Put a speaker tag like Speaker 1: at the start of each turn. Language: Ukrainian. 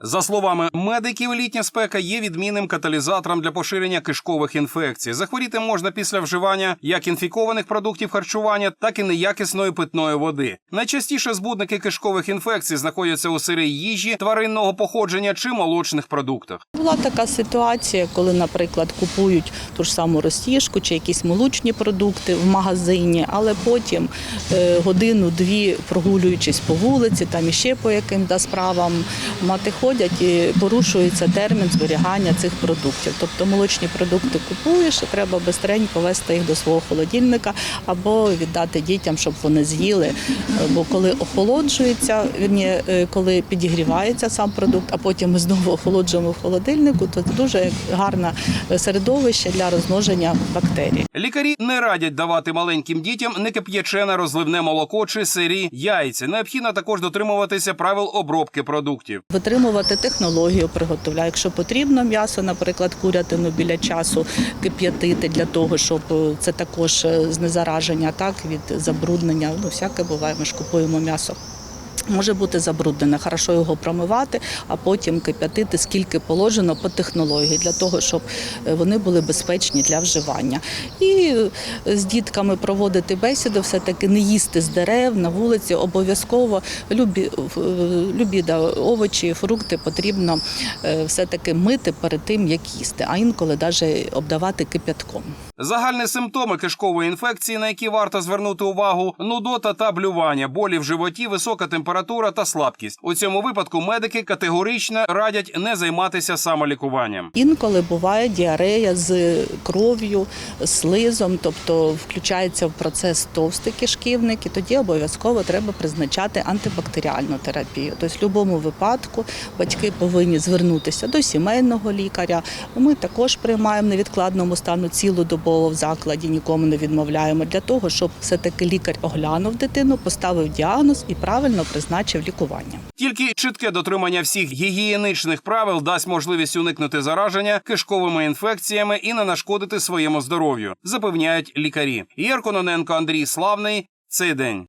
Speaker 1: За словами медиків, літня спека є відмінним каталізатором для поширення кишкових інфекцій. Захворіти можна після вживання як інфікованих продуктів харчування, так і неякісної питної води. Найчастіше збудники кишкових інфекцій знаходяться у сирій їжі, тваринного походження чи молочних продуктах.
Speaker 2: Була така ситуація, коли, наприклад, купують ту ж саму ростіжку чи якісь молочні продукти в магазині, але потім е, годину-дві прогулюючись по вулиці, там іще по яким да, справам мати ходять і порушується термін зберігання цих продуктів. Тобто молочні продукти купуєш, і треба бистренько вести їх до свого холодильника або віддати дітям, щоб вони з'їли. Бо коли охолоджується, вірні, е, коли підігрівається сам продукт, а потім ми знову охолоджуємо в холодильнику, то це дуже гарне середовище для розмноження бактерій.
Speaker 1: Лікарі не радять давати маленьким дітям некип'ячене розливне молоко чи сирі яйця. Необхідно також дотримуватися правил обробки продуктів.
Speaker 2: Витримувати технологію приготування. Якщо потрібно м'ясо, наприклад, курятину біля часу кип'ятити для того, щоб е, це також е, знезараження так від забруднення. Ну всяке буває. Ми ж купуємо м'ясо. Може бути забруднене, хорошо його промивати, а потім кип'ятити скільки положено по технології для того, щоб е, вони були безпечні для вживання. І е, з дітками проводити бесіду, все таки не їсти з дерев на вулиці. Обов'язково любі, е, любі да, овочі, фрукти потрібно все таки мити перед тим, як їсти, а інколи навіть обдавати кип'ятком.
Speaker 1: Загальні симптоми кишкової інфекції, на які варто звернути увагу: нудота та блювання, болі в животі, висока температура та слабкість. У цьому випадку медики категорично радять не займатися самолікуванням.
Speaker 2: Інколи буває діарея з кров'ю, слизом, тобто включається в процес товстий кишківник, і тоді обов'язково треба призначати антибактеріальну терапію. Тобто, в будь-якому випадку батьки повинні звернутися до сімейного лікаря. Ми також приймаємо невідкладному стану цілодобово в закладі, нікому не відмовляємо для того, щоб все-таки лікар оглянув дитину, поставив діагноз і правильно призначив лікування.
Speaker 1: Тільки чітке дотримання всіх гігієнічних правил дасть можливість уникнути зараження кишковими інфекціями і не нашкодити своєму здоров'ю, запевняють лікарі. Єркононенко Андрій Славний. Цей день.